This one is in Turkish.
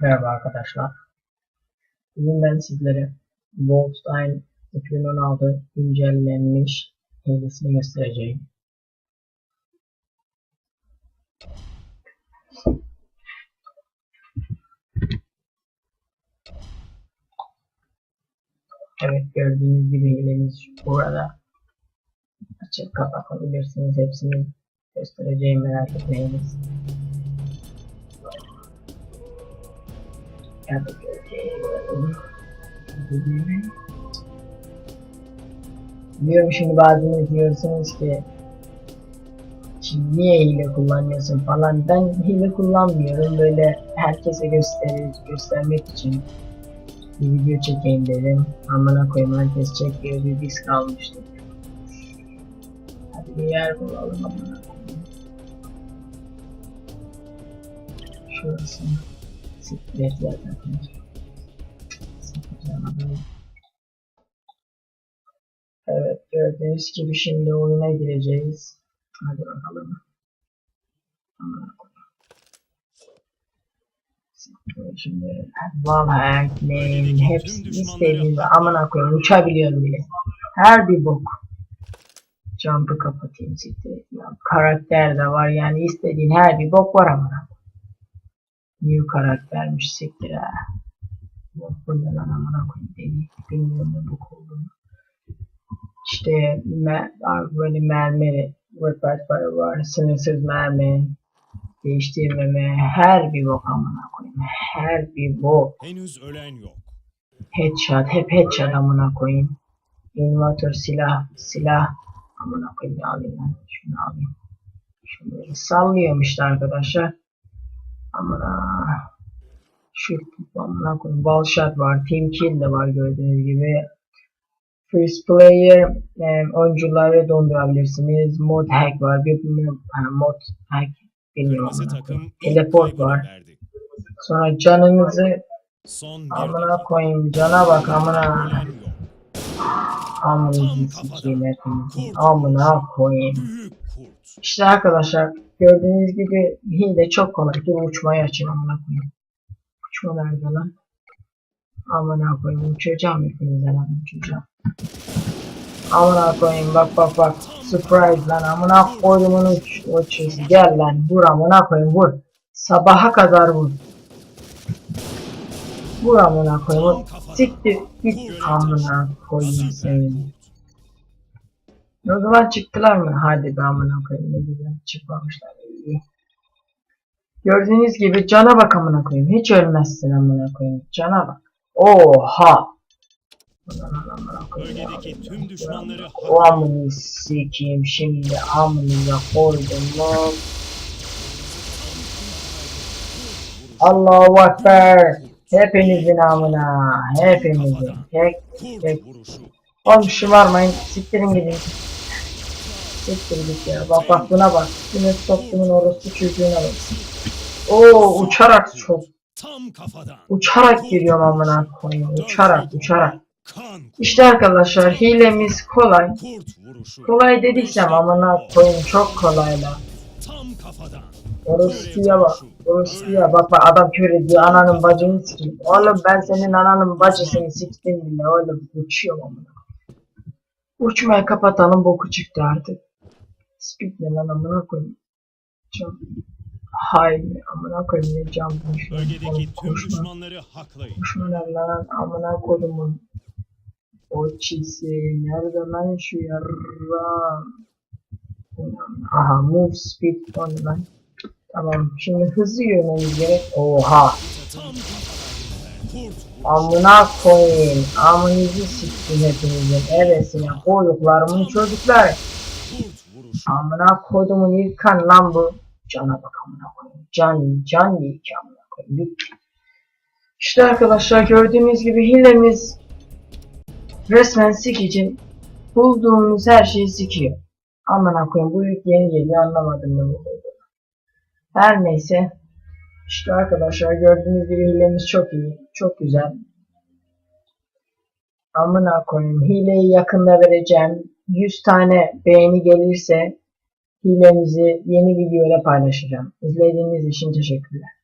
Merhaba arkadaşlar. Bugün ben sizlere Wolfenstein 2016 güncellenmiş hilesini göstereceğim. Evet gördüğünüz gibi hilemiz burada. Açıp kapatabilirsiniz. Hepsini göstereceğim merak etmeyiniz. Biliyorum şimdi bazınız diyorsunuz ki niye hile kullanıyorsun falan. Ben hile kullanmıyorum. Böyle herkese gösterir, göstermek için bir video çekeyim dedim. Amına koyayım herkes çekiyor bir biz kalmıştık. Hadi bir yer bulalım amına koyayım. Şurası. Siktir et zaten. Evet gördüğünüz gibi şimdi oyuna gireceğiz. Hadi bakalım. Şimdi valla ekmeğin hepsi istediğinde amına koyayım uçabiliyorum bile. Her bir bok. Jump'ı kapatayım siktir. Karakter de var yani istediğin her bir bok var amına. New karaktermiş siktir ha. Yok bu ne lan amına koyayım. Bilmiyorum ne bok olduğunu. İşte me böyle mermi repertuarı var. Sınırsız mermi. Değiştirmeme. Her bir bok amına koyayım. Her bir bok. Henüz ölen yok. Headshot. Hep headshot amına koyayım. Inverter silah. Silah. Amına koyayım alayım ben. Şunu alayım. Şunu işte arkadaşlar. Amına. Şu amına koyayım. Ball shot var. Team kill de var gördüğünüz gibi. First player e, oyuncuları dondurabilirsiniz. Mod hack var. Bir bir- mod hack bilmiyorum. Teleport var. Sonra canınızı Son amına koyayım. Cana bak amına. Amına sikeyim hepinizi. Amına koyayım. İşte arkadaşlar gördüğünüz gibi hile çok kolay. Dur uçmayı açayım amına koyayım. Uçma nerede lan? Amına koyayım uçacağım hepinizden lan uçacağım. Amına koyayım bak bak bak. Surprise lan amına koydum onu uç, uçuyorsun. Gel lan vur amına koyayım vur. Sabaha kadar vur. Vur amına koyayım. Siktir git amına koyayım seni. O zaman çıktılar mı? Hadi be amına koyayım ne güzel çıkmamışlar iyi. Gördüğünüz gibi cana bak amına koyayım. Hiç ölmezsin amına koyayım. Cana bak. Oha. Amına. Bölgedeki tüm düşmanları O amını sikeyim şimdi amınıza koydum lan. Allahu Ekber. Hepinizin amına. Hepinizin. Tek tek. Oğlum şımarmayın. Siktirin gidin. Siktir git ya. Bak bak buna bak. Yine toplumun orospu çocuğuna bak. Oo uçarak çok. Tam kafadan. Uçarak giriyorum amına koyayım. Uçarak uçarak. İşte arkadaşlar hilemiz kolay. Kolay dediysem amına koyayım çok kolay lan. Tam kafadan. Orospuya bak. Orospuya bak bak adam küfür ediyor ananın bacını sikeyim. Oğlum ben senin ananın bacısını siktim bile oğlum uçuyorum amına. Uçmayı kapatalım boku çıktı artık. Speed ne lan amına koyayım. Çok hayır amına koyayım ne cam konuşuyor. Bölgedeki tüm Konuşma. düşmanları haklayın. Konuşma ne lan amına koyduğumun. O çisi nerede lan şu yarra. Aha move speed on lan. Tamam şimdi hızlı yürümemiz gerek. Oha. Amına koyayım. Amınızı siktim hepinizin. Evesine koyduklarımın çocuklar. Amına koyduğumun İlkan lan bu. Cana bak amına koyayım. Can, can değil ki amına koyayım. İşte arkadaşlar gördüğünüz gibi hilemiz resmen sikici. Bulduğumuz her şeyi sikiyor. Amına koyayım bu ilk yeni geliyor anlamadım ne bu. Her neyse. İşte arkadaşlar gördüğünüz gibi hilemiz çok iyi. Çok güzel. Amına koyayım. Hileyi yakında vereceğim. 100 tane beğeni gelirse hilemizi yeni videoyla paylaşacağım. İzlediğiniz için teşekkürler.